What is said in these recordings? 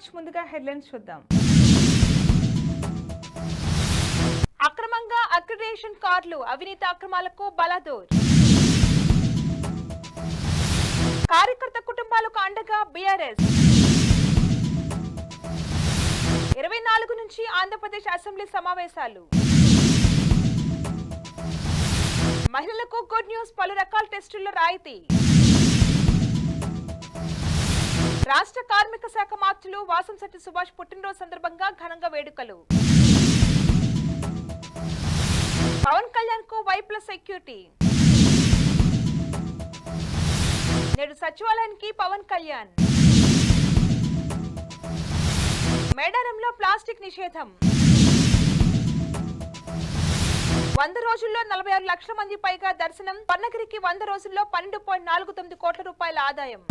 Watch ముందుగా headlines చూద్దాం. అక్రమంగా అక్రిడేషన్ కార్డులు అవినీతి అక్రమాలకు బలాదూర్. కార్యకర్త కుటుంబాలకు అండగా బీఆర్ఎస్. ఇరవై నాలుగు నుంచి ఆంధ్రప్రదేశ్ అసెంబ్లీ సమావేశాలు. మహిళలకు గుడ్ న్యూస్ పలు రకాల టెస్టుల్లో రాయితీ. రాష్ట్ర కార్మిక శాఖ మార్చులు వాసంశెట్టి సుభాష్ పుట్టినరోజు సందర్భంగా ఘనంగా వేడుకలు. పవన్ కళ్యాణ్కు వై ప్లస్ సెక్యూరిటీ. నేడు సచివాలయానికి పవన్ కళ్యాణ్. మేడారంలో ప్లాస్టిక్ నిషేధం. వంద రోజుల్లో నలభై ఆరు లక్షల మంది పైగా దర్శనం పన్నగిరికి వంద రోజుల్లో పన్నెండు పాయింట్ నాలుగు తొమ్మిది కోట్ల రూపాయల ఆదాయం.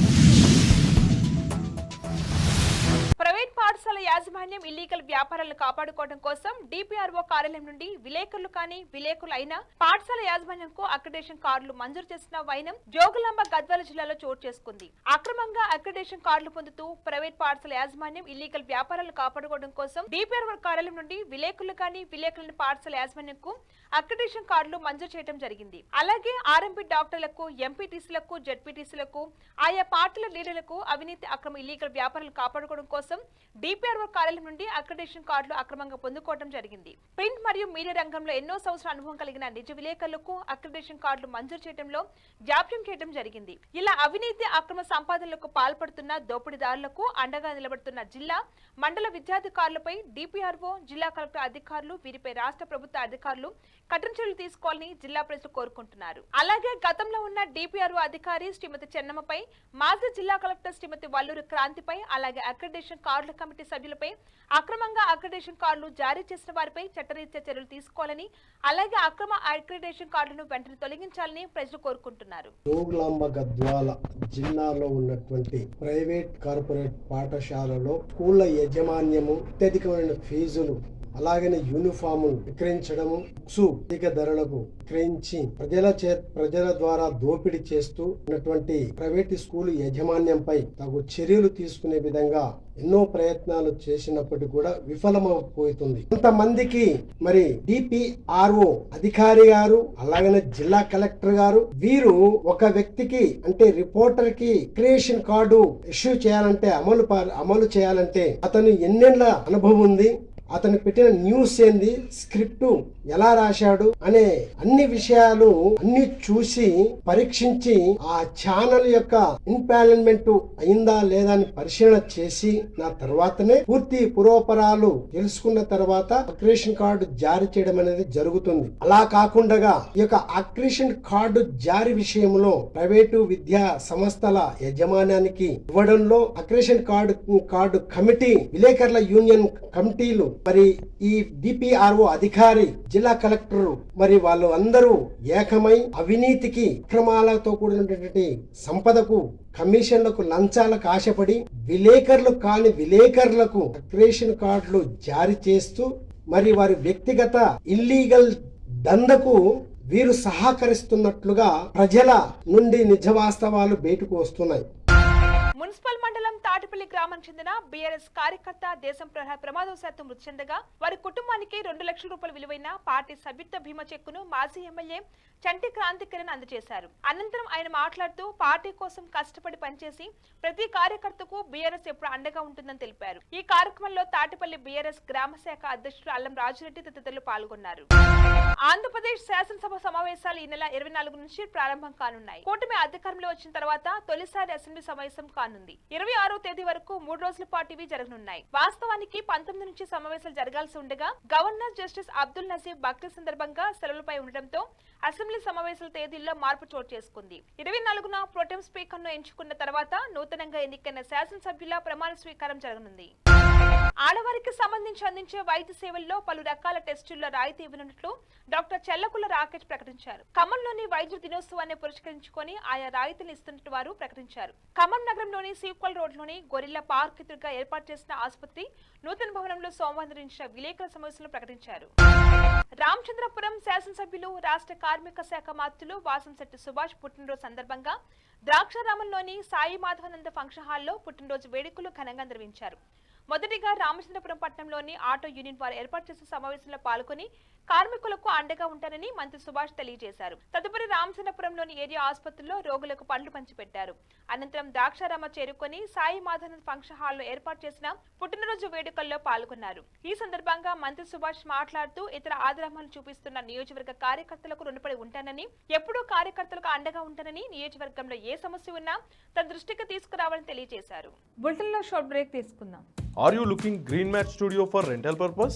యాజమాన్యం ఇల్లీగల్ వ్యాపారాలను కాపాడుకోవడం కోసం డిపిఆర్ఓ కార్యాలయం నుండి విలేకరులు కానీ విలేకరులు అయినా పాఠశాల యాజమాన్యంకు అక్రిడేషన్ కార్డులు మంజూరు చేసిన వైనం జోగులాంబ గద్వాల జిల్లాలో చోటు చేసుకుంది. అక్రమంగా అక్రిడేషన్ కార్డులు పొందుతూ ప్రైవేట్ పాఠశాల యాజమాన్యం ఇల్లీగల్ వ్యాపారాలను కాపాడుకోవడం కోసం డిపిఆర్ఓ కార్యాలయం నుండి విలేకరులు కానీ విలేకరులను పాఠశాల యాజమాన్యంకు అక్రిడేషన్ కార్డులు మంజూరు చేయడం జరిగింది. అలాగే ఆర్ఎంపీ డాక్టర్లకు ఎంపీటీసీలకు జడ్పీటీసీలకు ఆయా పార్టీల లీడర్లకు అవినీతి అక్రమ ఇల్లీగల్ వ్యాపారాలు కాపాడుకోవడం కోసం డిపిఆర్ఓ కార్యాలయం నుండి అక్రిడేషన్ కార్డులు అక్రమంగా పొందుకోవడం జరిగింది. ప్రింట్ మరియు మీడియా రంగంలో ఎన్నో సంవత్సరాల అనుభవం కలిగిన నిజ విలేకరులకు అక్రిడేషన్ కార్డులు మంజూరు చేయడంలో జాప్యం చేయడం జరిగింది. ఇలా అవినీతి అక్రమ సంపాదనలకు పాల్పడుతున్న దోపిడీదారులకు అండగా నిలబడుతున్న జిల్లా మండల విద్యాధికారులపై డిపిఆర్ఓ జిల్లా కలెక్టర్ అధికారులు వీరిపై రాష్ట్ర ప్రభుత్వ అధికారులు కఠిన చర్యలు తీసుకోవాలని జిల్లా ప్రజలు కోరుకుంటున్నారు. అలాగే గతంలో ఉన్న డిపిఆర్ఓ అధికారి శ్రీమతి చెన్నమ్మపై మాజీ జిల్లా కలెక్టర్ శ్రీమతి వల్లూరు క్రాంతిపై అలాగే అక్రిడేషన్ కార్డుల కమిటీ సభ్యులపై అక్రమంగా అక్రిడేషన్ కార్డులు జారీ చేసిన వారిపై చట్టరీత్యా చర్యలు తీసుకోవాలని అలాగే అక్రమ అక్రిడేషన్ కార్డులను వెంటనే తొలగించాలని ప్రజలు కోరుకుంటున్నారు. గద్వాల జిల్లాలో ఉన్నటువంటి ప్రైవేట్ కార్పొరేట్ పాఠశాలలో స్కూళ్ళ యజమాన్యము అత్యధికమైన ఫీజులు అలాగనే యూనిఫాములు విక్రయించడము బుక్స్ అధిక ధరలకు విక్రయించి ప్రజల చే ప్రజల ద్వారా దోపిడీ చేస్తూ ఉన్నటువంటి ప్రైవేట్ స్కూల్ యాజమాన్యంపై తగు చర్యలు తీసుకునే విధంగా ఎన్నో ప్రయత్నాలు చేసినప్పటికీ కూడా విఫలమైపోతుంది కొంతమందికి మరి డిపిఆర్ఓ అధికారి గారు అలాగనే జిల్లా కలెక్టర్ గారు వీరు ఒక వ్యక్తికి అంటే రిపోర్టర్కి క్రియేషన్ కార్డు ఇష్యూ చేయాలంటే అమలు అమలు చేయాలంటే అతను ఎన్నెండ్ల అనుభవం ఉంది అతను పెట్టిన న్యూస్ ఏంది? స్క్రిప్ట్ ఎలా రాశాడు? అనే అన్ని విషయాలు అన్ని చూసి పరీక్షించి ఆ ఛానల్ యొక్క ఇన్పాలన్మెంట్ అయిందా లేదా అని పరిశీలన చేసి నా తర్వాతనే పూర్తి పురోపరాలు తెలుసుకున్న తర్వాత అక్రిషన్ కార్డు జారీ చేయడం అనేది జరుగుతుంది. అలా కాకుండా ఈ యొక్క అక్రిషన్ కార్డు జారీ విషయంలో ప్రైవేటు విద్యా సంస్థల యజమానానికి ఇవ్వడంలో అక్రిషన్ కార్డు కార్డు కమిటీ విలేకరుల యూనియన్ కమిటీలు మరి ఈ డిపిఆర్ఓ అధికారి జిల్లా కలెక్టర్ మరి వాళ్ళు అందరూ ఏకమై అవినీతికి అక్రమాలతో కూడినటువంటి సంపదకు కమిషన్లకు లంచాలకు ఆశపడి విలేకరులు కాని విలేకరులకు అక్రేషన్ కార్డులు జారీ చేస్తూ మరి వారి వ్యక్తిగత ఇల్లీగల్ దందకు వీరు సహకరిస్తున్నట్లుగా ప్రజల నుండి నిజవాస్తవాలు బయటకు వస్తున్నాయి. మున్సిపల్ మండలం తాటిపల్లి గ్రామానికి చెందిన బీఆర్ఎస్ కార్యకర్త దేశం ప్రమాదవశాత్తు మృతి చెందగా వారి కుటుంబానికి రెండు లక్షల రూపాయల విలువైన పార్టీ సభ్యత్వ భీమా చెక్కును మాజీ ఎమ్మెల్యే చంటి క్రాంతికిరణ్ అందజేశారు. అనంతరం ఆయన మాట్లాడుతూ పార్టీ కోసం కష్టపడి పనిచేసి ప్రతి కార్యకర్తకు బీఆర్ఎస్ ఎప్పుడు అండగా ఉంటుందని తెలిపారు. ఈ కార్యక్రమంలో తాటిపల్లి బీఆర్ఎస్ గ్రామ శాఖ అధ్యక్షుడు అల్లం రాజురెడ్డి తదితరులు పాల్గొన్నారు. ఆంధ్రప్రదేశ్ శాసనసభ సమావేశాలు ఈ నెల ఇరవై నాలుగు నుంచి ప్రారంభం కానున్నాయి. కూటమి అధికారంలో వచ్చిన తర్వాత తొలిసారి అసెంబ్లీ సమావేశం కానుంది. ఇరవై ఆరో తేదీ వరకు మూడు రోజుల పాటు ఇవి జరగనున్నాయి. వాస్తవానికి పంతొమ్మిది నుంచి సమావేశాలు జరగాల్సి ఉండగా గవర్నర్ జస్టిస్ అబ్దుల్ నజీబ్ బక్రీ సందర్భంగా సెలవులపై ఉండటంతో అసెంబ్లీ సమావేశాల తేదీల్లో మార్పు చోటు చేసుకుంది. ఇరవై నాలుగున ప్రొటెం స్పీకర్ను ఎంచుకున్న తర్వాత నూతనంగా ఎన్నికైన శాసనసభ్యుల ప్రమాణ స్వీకారం జరగనుంది. ఆడవారికి సంబంధించి అందించే వైద్య సేవల్లో పలు రకాల టెస్టుల్లో రాయితీ ఇవ్వనున్నట్లు డాక్టర్ చెల్లకుల రాకేష్ ప్రకటించారు. ఖమ్మంలోని వైద్య దినోత్సవాన్ని పురస్కరించుకొని ఆయా రాయితీలు ఇస్తున్నట్టు వారు ప్రకటించారు. ఖమ్మం నగరంలోని సీక్వల్ రోడ్లోని గొరిల్లా పార్క్ ఎదురుగా ఏర్పాటు చేసిన ఆసుపత్రి నూతన భవనంలో సోమవారం నిర్వహించిన విలేకరుల సమావేశంలో ప్రకటించారు. రామచంద్రపురం శాసనసభ్యులు రాష్ట్ర కార్మిక శాఖ మంత్రులు వాసంశెట్టి సుభాష్ పుట్టినరోజు సందర్భంగా ద్రాక్షారామంలోని సాయి మాధవానంద ఫంక్షన్ హాల్లో పుట్టినరోజు వేడుకలు ఘనంగా నిర్వహించారు. మొదటిగా రామచంద్రపురం పట్టణంలోని ఆటో యూనియన్ వారు ఏర్పాటు చేసిన సమావేశంలో పాల్గొని కార్మికులకు అండగా ఉంటానని మంత్రి సుభాష్ తెలియజేశారు. తదుపరి రామచంద్రపురంలోని ఏరియా ఆసుపత్రిలో రోగులకు పండ్లు పంచిపెట్టారు. అనంతరం ద్రాక్షారామ చేరుకొని సాయి మాధవన్ ఫంక్షన్ హాల్లో ఏర్పాటు చేసిన పుట్టినరోజు వేడుకల్లో పాల్గొన్నారు. ఈ సందర్భంగా మంత్రి సుభాష్ మాట్లాడుతూ ఇతర ఆదరమాలు చూపిస్తున్న నియోజకవర్గ కార్యకర్తలకు రుణపడి ఉంటానని ఎప్పుడూ కార్యకర్తలకు అండగా ఉంటానని నియోజకవర్గంలో ఏ సమస్య ఉన్నా తన దృష్టికి తీసుకురావాలని తెలియజేశారు. బులెటిన్లో షార్ట్ బ్రేక్ తీసుకుందాం. Are you looking Green Mat Studio for rental purpose?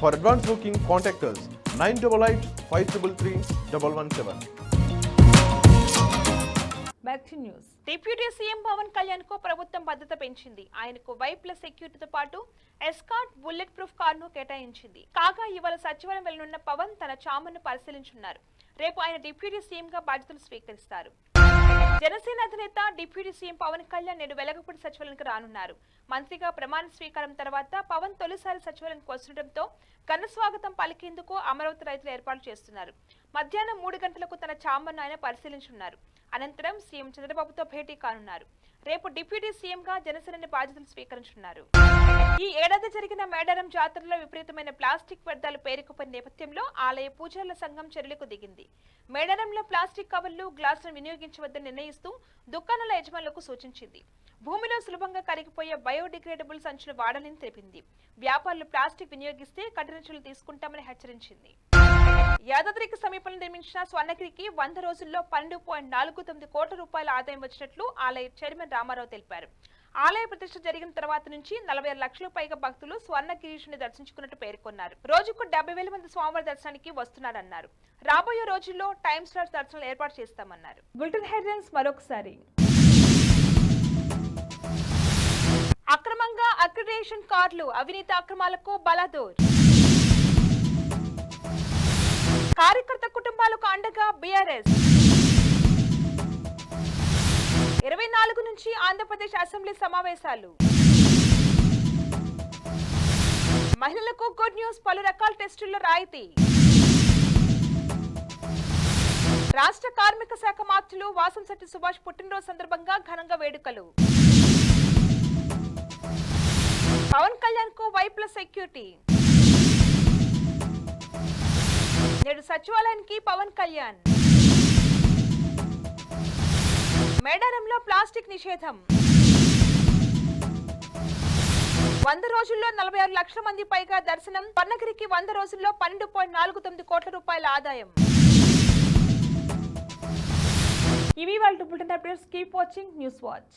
For advance booking, contact us 988 533 117. Back to news deputy CM Pavan కళ్యాణ్కు ప్రభుత్వం భద్రత పెంచింది. ఆయనకు వై ప్లస్ సెక్యూరిటీతో పాటు ఎస్కాట్ బుల్లెట్ ప్రూఫ్ కారును కేటాయించింది. కాగా ఇవాళ సచివాలయం వెళ్ళనున్న పవన్ తన చామను పరిశీలించున్నారు రేపు ఆయన డిప్యూటీ సీఎం గా బాధ్యతలు స్వీకరిస్తారు. జనసేన అధినేత డిప్యూటీ సీఎం పవన్ కళ్యాణ్ నేడు వెలగపూడి సచివాలయానికి రానున్నారు. మంత్రిగా ప్రమాణ స్వీకారం తర్వాత పవన్ తొలిసారి సచివాలయానికి వస్తుండటంతో ఘన స్వాగతం పలికేందుకు అమరావతి రైతులు ఏర్పాటు చేస్తున్నారు. మధ్యాహ్నం మూడు గంటలకు తన చాంబర్ను ఆయన పరిశీలించనున్నారు. అనంతరం సీఎం చంద్రబాబుతో భేటీ కానున్నారు. రేపు డిప్యూటీ సీఎంగా జనసేనని బాధ్యతలు స్వీకరించనున్నారు. ఈ ఏడాది జరిగిన మేడారం జాతరలో విపరీతమైన ప్లాస్టిక్ వ్యర్థాలు పేరుకుపోయిన నేపథ్యంలో ఆలయ పూజారుల సంఘం చర్యలకు దిగింది. మేడారంలో ప్లాస్టిక్ కవర్లు గ్లాసులను వినియోగించవద్దని నిర్ణయిస్తూ దుకాణాల యజమానులకు సూచించింది. భూమిలో సులభంగా కరిగిపోయే బయోడిగ్రేడబుల్ సంచులు వాడాలని తెలిపింది. వ్యాపారులు ప్లాస్టిక్ వినియోగిస్తే కఠిన చర్యలు తీసుకుంటామని హెచ్చరించింది. యాదాద్రికి సమీపంలో నిర్మించిన స్వర్ణగిరికి వంద రోజుల్లో పన్నెండు పాయింట్ నాలుగు తొమ్మిది కోట్ల రూపాయల ఆదాయం వచ్చినట్లు ఆలయ చైర్మన్ రామారావు తెలిపారు. ఆలయ ప్రతిష్ట జరిగిన తర్వాత నుంచి నలభై ఆరు లక్షల పైగా భక్తులు స్వర్ణగిరీషుని దర్శించుకున్నట్టు పేర్కొన్నారు. రోజుకు డెబ్బై వేల మంది స్వామివారి దర్శనానికి వస్తున్నారన్నారు. రాబోయే రోజుల్లో టైమ్ స్లాట్ దర్శనాలు ఏర్పాటు చేస్తామన్నారు. బుల్టన్ హెడ్లైన్స్ మరొకసారి. అక్రమంగా అక్రిడేషన్ కార్డులు అవినీతి అక్రమాలకు బలాదూర్. కార్యకర్త కుటుంబాలకు అండగా బీఆర్ఎస్. ఇరవై నాలుగు నుంచి ఆంధ్రప్రదేశ్ అసెంబ్లీ సమావేశాలు. మహిళలకు గుడ్ న్యూస్ పలు రకాల టెస్టుల్లో రాయితీ. రాష్ట్ర కార్మిక శాఖ మాత్రులు వాసంశెట్టి సుభాష్ పుట్టినరోజు సందర్భంగా ఘనంగా వేడుకలు. పవన్ కళ్యాణ్కు వై ప్లస్ సెక్యూరిటీ. నేడు సచివాలయానికి పవన్ కళ్యాణ్. మేడారంలో ప్లాస్టిక్ నిషేధం. వంద రోజుల్లో నలభై ఆరు లక్షల మంది పైగా దర్శనం పన్నగిరికి వంద రోజుల్లో పన్నెండు పాయింట్ నాలుగు తొమ్మిది కోట్ల రూపాయల ఆదాయం. ఇవి వాళ్ళు bulletin updates. Keep watching news watch.